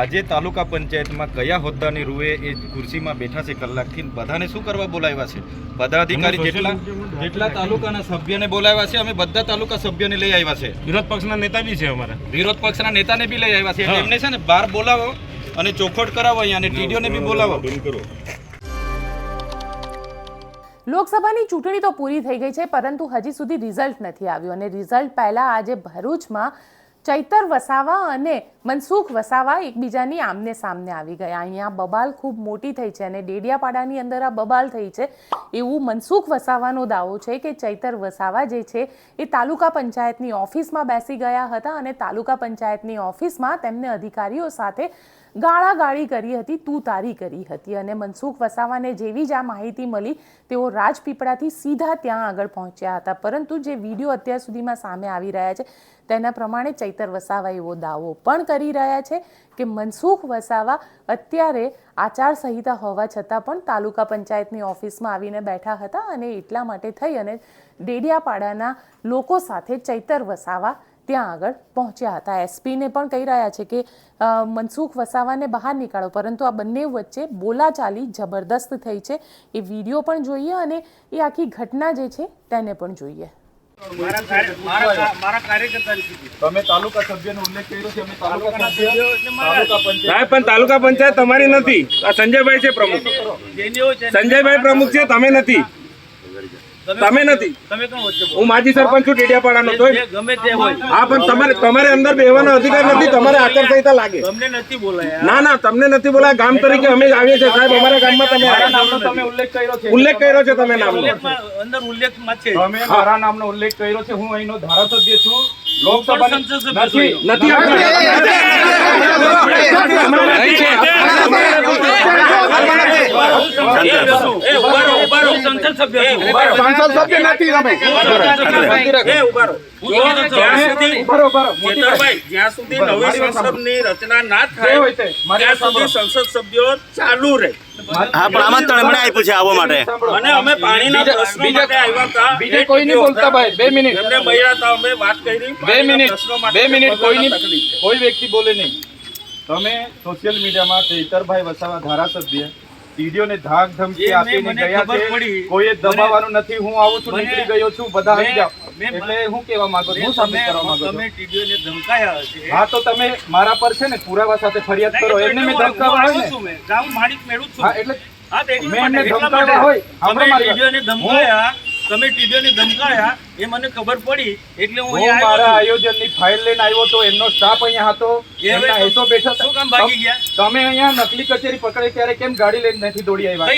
આજે તાલુકા પંચાયતમાં કયા હોદ્દાની રૂએ એ ખુરશીમાં બેઠા છે કલાકથી? બધાને શું કરવા બોલાવ્યા છે? બધા અધિકારી જેટલા જેટલા તાલુકાના સભ્યને બોલાવ્યા છે અમે બધા તાલુકા સભ્યોને લઈ આવ્યા છે. વિરોધ પક્ષના નેતા બી છે અમારા. વિરોધ પક્ષના નેતાને બી લઈ આવ્યા છે. એટલે એમને છે ને બહાર બોલાવો અને ચોખવટ કરાવો અહીંયા અને ટીડીઓને બી બોલાવો. લોકસભાની ચૂંટણી તો પૂરી થઈ ગઈ છે પરંતુ હજી સુધી રિઝલ્ટ નથી આવ્યું. અને રિઝલ્ટ પહેલા આજે ભરૂચમાં ચૈતર વસાવા અને મનસુખ વસાવા એકબીજાની આમને સામને આવી ગયા. અહીંયા બબાલ ખૂબ મોટી થઈ છે અને ડેડિયાપાડાની અંદર આ બબાલ થઈ છે. એવું મનસુખ વસાવાનો દાવો છે કે ચૈતર વસાવા જે છે એ તાલુકા પંચાયતની ઓફિસમાં બેસી ગયા હતા અને તાલુકા પંચાયતની ઓફિસમાં તેમને અધિકારીઓ સાથે ગાળાગાળી કરી હતી તું તારી કરી હતી અને મનસુખ વસાવાને જેવી જ આ માહિતી મળી, તેઓ રાજપીપળાથી સીધા ત્યાં આગળ પહોંચ્યા હતા. પરંતુ જે વીડિયો અત્યાર સુધીમાં સામે આવી રહ્યા છે, તેના પ્રમાણે ચૈતર વસાવા એવો દાવો પણ કરી રહ્યા છે કે મનસુખ વસાવા અત્યારે આચારસંહિતા હોવા છતાં પણ તાલુકા પંચાયતની ઓફિસમાં આવીને બેઠા હતા અને એટલા માટે થઈ અને ડેડિયાપાડાના લોકો સાથે ચૈતર વસાવા ત્યાં આગળ પહોંચ્યા હતા. એસપીને પણ કહી રહ્યા છે કે મનસુખ વસાવાને બહાર નીકાળો, પરંતુ આ બંને વચ્ચે બોલાચાલી જબરદસ્ત થઈ છે. એ વીડિયો પણ જોઈએ અને એ આખી ઘટના જે છે તેને પણ જોઈએ. તમે તાલુકા સભ્યનો ઉલ્લેખ કર્યો છે અમે તાલુકા સભ્ય તાલુકા પંચાયત પણ તાલુકા પંચાયત તમારી નથી. આ સંજયભાઈ છે પ્રમુખ. સંજયભાઈ પ્રમુખ છે તમે નથી. તમે નથી તમે કોણ વચ્ચે બોલો? હું માજી સરપંચ છું ડેડિયાપાડાનો ગમે તે હોય હા પણ તમારે તમારે અંદર બેવાનો અધિકાર નથી તમારે આચારસંહિતા લાગે તમને નથી બોલાયા ના ના તમને નથી બોલા ગામ તરીકે અમે આવીએ છીએ સાહેબ અમારા ગામમાં તમે નામનો તમે ઉલ્લેખ કર્યો છે ઉલ્લેખ કર્યો છે તમે નામનો અંદર ઉલ્લેખમાં છે તમે મારા નામનો ઉલ્લેખ કર્યો છે હું અહીંનો ધારાસભ્ય છું નથી નથી. સંસદ સભ્ય રહો. સંસદ સભ્ય નથી તમે. એ ઊભા રહો. હું જ્યાં સુધી બરો બરો મોટી ચેતરભાઈ, જ્યાં સુધી નવી સંસદની રચના ના થાય હોય તે મારી ત્યાં સુધી સંસદ સભ્યો ચાલુ રહે. હા પણ આમંત્રણ એમણે આપ્યું છે આવવા માટે. અને અમે પાણીના પ્રશ્નો માટે આવ્યા હતા. બીજે કોઈ નહીં બોલતા ભાઈ. બે મિનિટ. એમને મળ્યા હતા અમે વાત કરી. બે મિનિટ. બે મિનિટ કોઈ નહીં કોઈ વ્યક્તિ બોલે નહીં. તમે સોશિયલ મીડિયામાં ચૈતરભાઈ વસાવા ધારાસભ્ય ટીડીઓને ધાક ધમકી આપીને ગયા છે. કોઈએ દબાવવાનું નથી હું આવું છું નીકળી ગયો છું બધા આવી જાઓ. એટલે હું કહેવા માંગુ છું હું કરવા માંગુ તમે છું. ટીડીઓને ધમકાયા છે હા તો તમે મારા પર છે ને પુરાવા સાથે ફરિયાદ કરો. એમને મેં ધમકાવા હોય ને ગામ માણિક મેળું છું હા એટલે મેં એમને માટે. હોય. તમે. ટીડીઓને ધમકાયા તમે ટીડીઓને ધમકાયા એ મને ખબર પડી એટલે હું મારા આયોજનની ફાઇલ લઈને આવ્યો તો એમનો સ્ટાફ અહીંયા હતો એમના હેસો બેઠા શું કામ ભાગી ગયા? તમે અહીંયા નકલી કચેરી પકડે ત્યારે કેમ ગાડી લઈને નથી દોડી આવ્યા?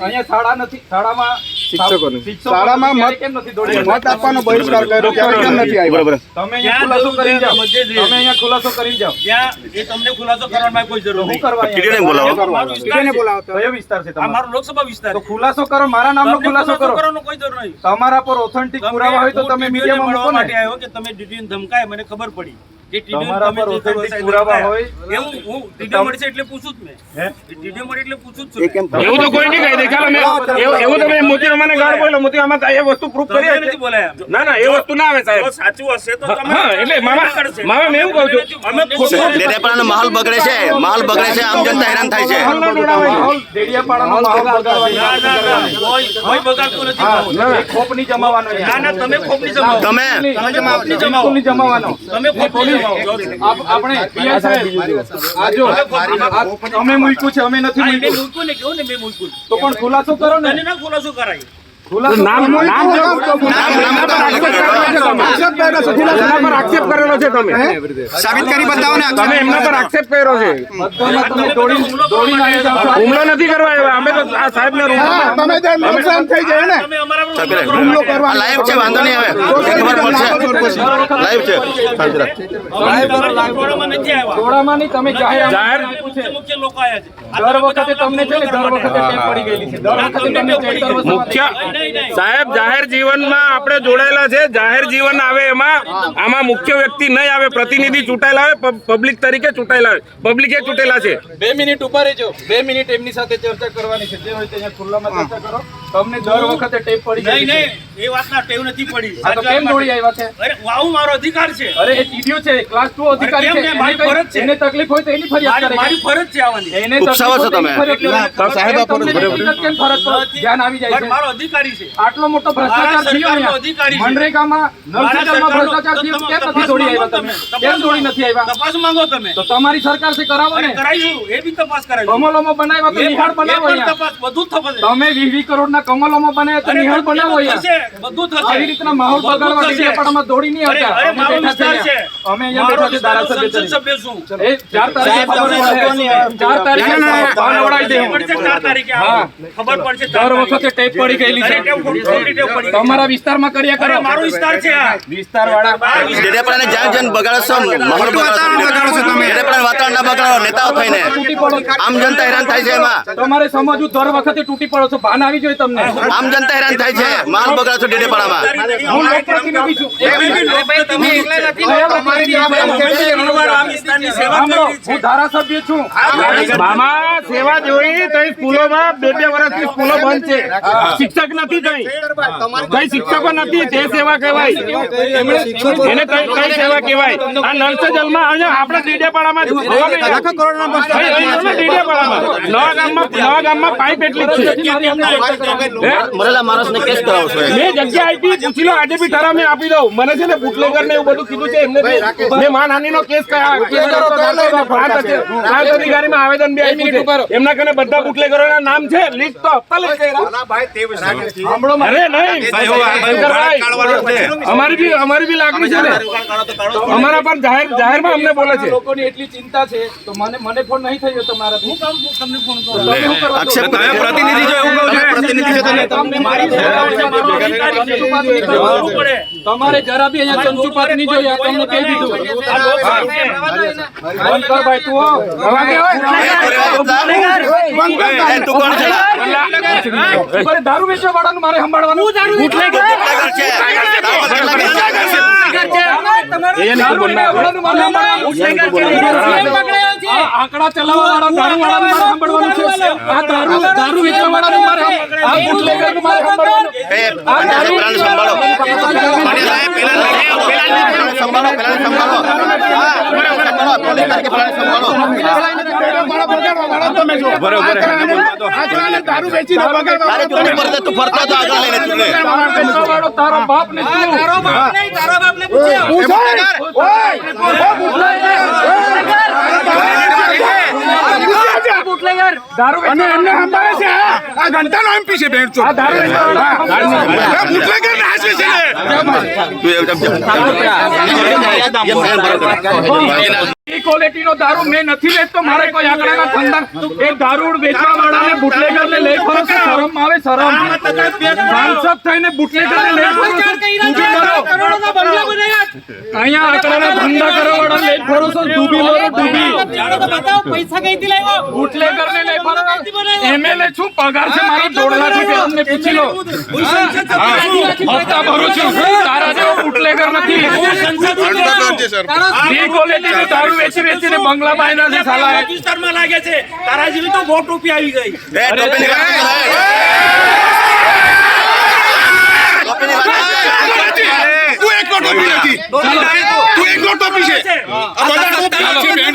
અહીંયા શાળા નથી શાળામાં શિક્ષકોની. શાળામાં મત- કેમ નથી દોડી મત આપવાનો બહિષ્કાર કર્યો ત્યારે કેમ નથી આવ્યા? બરોબર. તમે અહીંયા ખુલાસો કરી જાઓ. ત્યાં બધે જ તમે અહીંયા ખુલાસો કરીને જાઓ. ત્યાં એ તમને ખુલાસો કરવાની કોઈ જરૂર હું નહીં. કરવા બોલાવો. વિસ્તાર છે. કયો વિસ્તાર છે આ તમારો? મારો લોકસભા વિસ્તાર તો છે. ખુલાસો કરો મારા નામનો ખુલાસો કરો. કરવાનો કોઈ જરૂર નહીં. તમારા પર ઓથેન્ટિક પુરાવા હોય તો તમે મીડિયામાં મૂકો ને. આવ્યો કે તમે ટીડીઓને ધમકાય મને ખબર પડી. કે તમારા પર જે પુરાવા હોય. એવું હું ટીડીઓ મળશે એટલે પૂછું જ મેં. ટીડીઓ મળે એટલે પૂછું જ છું એ કેમ મેં. એવું તો કોઈ નહીં કહી દે ચાલો મેં. એવું- એવું તમે મોતી અમાને ગાળ બોલો મોતી આમાં એ વસ્તુ પ્રૂફ કરી નથી બોલાયા ના ના એ વસ્તુ ના આવે સાહેબ. સાચું હશે તો તમે હા, એટલે મામા- મામા મેં એવું કહું છું, અમે ડેડિયાપાડાનો માહોલ બગડે છે માહોલ બગડે છે આમ જનતા હેરાન થાય છે. માહોલ ન દોડાવાય. માહોલ ડેડિયાપાડાનો માહોલ બગાડવાની ના ના ના. કોઈ કોઈ બગાડતું નથી હા, માહોલ. એ ખોપ નહીં જમાવાનો ના ના તમે ખોપની જમાવો. તમે તમે જમાવો. જમાવાનો. તમે ખોપની આપણે પીઆઈ સાહેબ, આ જો, આ અમે મૂક્યું છે અમે નથી મૂક્યું. ને કેવું ને મેં મૂક્યું? તો પણ ખુલાસો કરો ને ખુલાસો કરાય. નામ નામ પર આક્ષેપ કરેલો છે તમે. સાબિત કરી બતાવો ને તમે એમના પર આક્ષેપ કર્યો છે. હુમલો નથી કરવા આવ્યા. અમે તો આ સાહેબને હા, તમે તો નુકસાન થઈ જાય ને. તમે અમારા પર સાહેબ, હુમલો હુમલો કરો. કરવાનો. આ લાઈવ છે વાંધો નહીં આવે ખબર પડશે. લાઈવ છે. નથી આવ્યા. જાહેર મુખ્ય મુખ્ય લોકો આવ્યા છે. દર વખતે તમને છે ને દર વખતે ટેપ પડી ગયેલી છે. દર વખતે તમને ચૈતર મુખ્ય નહીં, નહીં, નહીં. સાહેબ જાહેર જીવનમાં આપણે જોડાયેલા છે. જાહેર જીવન આવે એમાં આમાં મુખ્ય વ્યક્તિ નહીં આવે પ્રતિનિધિ ચૂંટાયેલા આવે પબ્લિક તરીકે ચૂંટાયેલા આવે પબ્લિકે ચૂંટેલા છે. બે મિનિટ ઊભા રહેજો. બે મિનિટ એમની સાથે ચર્ચા કરવાની છે. જે હોય તે ખુલ્લામાં ચર્ચા કરો. તમને દર વખતે ટેપ પડી ગઈ છે. એ વાતના ટેવ નથી પડી. આ તો કેમ દોડી આવ્યા છે? અરે વાવ મારો અધિકાર છે. અરે એ ટીડીઓ છે ક્લાસ 2 અધિકારી છે? કેમ મારી ફરજ છે. એને તકલીફ હોય તો એની ફરિયાદ કરે. મારી ફરજ છે આવવાની એને તકલીફ ઉપસાવો છો તો તમે. ના, સાહેબ, આપો કેમ ફરજ પર ધ્યાન આવી જાય છે? મારો અધિકારી છે. આટલો મોટો ભ્રષ્ટાચાર થયો અહીંયા. અધિકારી મનરેગામાં સરકારનો- ભ્રષ્ટાચાર થયો. કેમ નથી દોડી માંગો આવ્યા તમે. કેમ દોડી નથી આવ્યા? તપાસ માંગો તમે. તો તમારી સરકારથી કરાવો ને. કરાવીશું એ બી તપાસ કરાવીશું કમલોમાં બનાવ્યા તો નિહાળ બનાવો અહીંયા. તપાસ બધું થશે તમે વીસ વીસ કરોડના કમલોમાં બનાવ્યા તો નિહાળ બનાવો અહીંયા. બધું થશે. આવી રીતના માહોલ બધું બગાડવા થશે. ડેડિયાપાડામાં દોડી નહીં અરે અરે મારો વિસ્તાર છે. અમે અહીંયા બેઠા ધારાસભ્ય સંસદ. એ તારીખે ખબર તારીખે તારીખે હા. ખબર પડશે દર વખતે ટેપ પડી ગયેલી તમારા વિસ્તારમાં કર્યા કરો. મારો વિસ્તાર છે આ. વિસ્તાર વાળા આ વિસ્તાર- ડેડિયાપાડાને જ્યાં જ્યાં બગાડો માહોલ બગાડો છો. ડેડિયાપાડાનું વાતાવરણ ના બગાડો નેતાઓ થઈને. આમ જનતા હેરાન થાય છે એમાં. તમારે સમજવું દર વખતે તૂટી પડો છો. ભાન આવી જોઈએ તમને. આમ જનતા હેરાન થાય છે. માલ બગાડો લોકપ્રતિનિધિ છું. છે. હું ધારાસભ્ય છું મામા સેવા જોઈ તો સ્કૂલોમાં બે બે વર્ષથી સ્કૂલો બંધ છે. શિક્ષક નથી કઈ કઈ શિક્ષકો નથી તે સેવા કહેવાય. એને કઈ કઈ સેવા કહેવાય. આ નળ સે જલમાં આપણે જોને ડેડિયાપાડામાં. નવા ગામમાં નવા ગામમાં પાઇપ એટલી છે? મરેલા માણસને કેસ કરાવો જગ્યા આપી પૂછી લો આજે બી ઠરાવ મેં આપી દઉં. મને છે ને બુટલેગર ને એવું બધું કીધું છે એમને મેં માનહાનિ નો કેસ પ્રાંત અધિકારીમાં આવેદન બી આપ્યું છે. એમના કને બધા બુટલેગરોના નામ છે લિસ્ટ તો આપતા લઈ ગયા. અરે નહીં. શંકરભાઈ, અમારી બી અમારી બી લાગણી છે ને. અમારા પર જાહેર જાહેરમાં અમને બોલે છે. લોકોની એટલી ચિંતા છે તો મને મને ફોન નહીં થયો તમારા હું કામ તમને ફોન? કરે. પ્રતિનિધિ જો એવું કહું છું, પ્રતિનિધિ છે તમે. મારી તમારે જરા બી અહીંયા ચંચુપાત નહીં જોઈએ તમને કહી દીધું છે. બંધ કર ભાઈ તું દારૂ વેચવા વાળાનું મારે સંભાળવાનું આંકડા ચલાવવા વાળા દારૂ વાળાનું મારે સંભાળવાનું છે આ દારૂ દારૂ વેચવા વાળાનું મારે આ બુટલેગરનું મારે સંભાળવાનું. સંભાળો સંભાળો સંભાળો બગાડવા તારે ચૂંટણી પડતે તું ફરતો હતો આગળ લઈને ચૂંટણી દારૂ વેચવા વાળો તારો બાપ ને દારૂ અને એમને સંભાળે છે આ ઘંટાનો એમપી છે બેન આ દારૂ બુટલેગર ને છે ને? સમજો. એ ક્વોલિટીનો દારૂ મેં નથી વેચતો મારે કોઈ આંકડાના ધંધા એ દારૂ વેચવા વાળાને બુટલેગરને લઈ ફરો છો શરમ આવે શરમ. સાંસદ થઈને બુટલેગરને લઈ ફરો છો અહીંયા આંકડાના ધંધા રૂપિયા હપ્તા ભરું છું. તારા જેવો બુટલેગર નથી. બી દારૂ વેચી વેચીને બંગલા બાંધ્યા છે સાલા વિસ્તારમાં લાગે છે? તારા જેવી તો વોટ ટોપી આવી ગઈ એ, ટોપીની વાત કરો, એ. ટોપીની વાત કરો. તું એકલો ટોપી નથી તું એકલો ટોપી છે આ બધા ટોપી છે બેન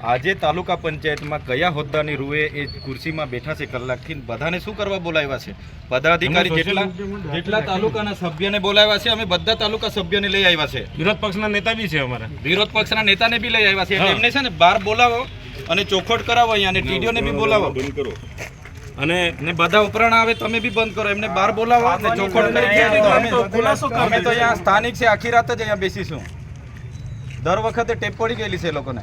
આજે તાલુકા પંચાયતમાં કયા હોદ્દાની રૂએ એ ખુરશીમાં બેઠા છે કલાકથી? ને બધાને શું કરવા બોલાવ્યા છે? પદાધિકારી જેટલા જેટલા તાલુકાના સભ્યને બોલાવ્યા છે અમે બધા તાલુકા સભ્યને લઈ આવ્યા છે. વિરોધ પક્ષના નેતા બી છે અમારા. વિરોધ પક્ષના નેતાને બી લઈ આવ્યા છે. એમને છે ને બહાર બોલાવો અને ચોખવટ કરાવો અહીંયા અને ટીડીઓને બી બોલાવો. અને ને બધા ઉપરાણ આવે તમે બી બંધ કરો. એમને બહાર બોલાવો અને ચોખવટ કરી અમે તો અહીંયા સ્થાનિક છે. આખી રાત જ અહીંયા બેસીશું. દર વખતે ટેપ પડી ગયેલી છે એ લોકોને.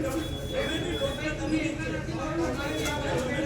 Thank you.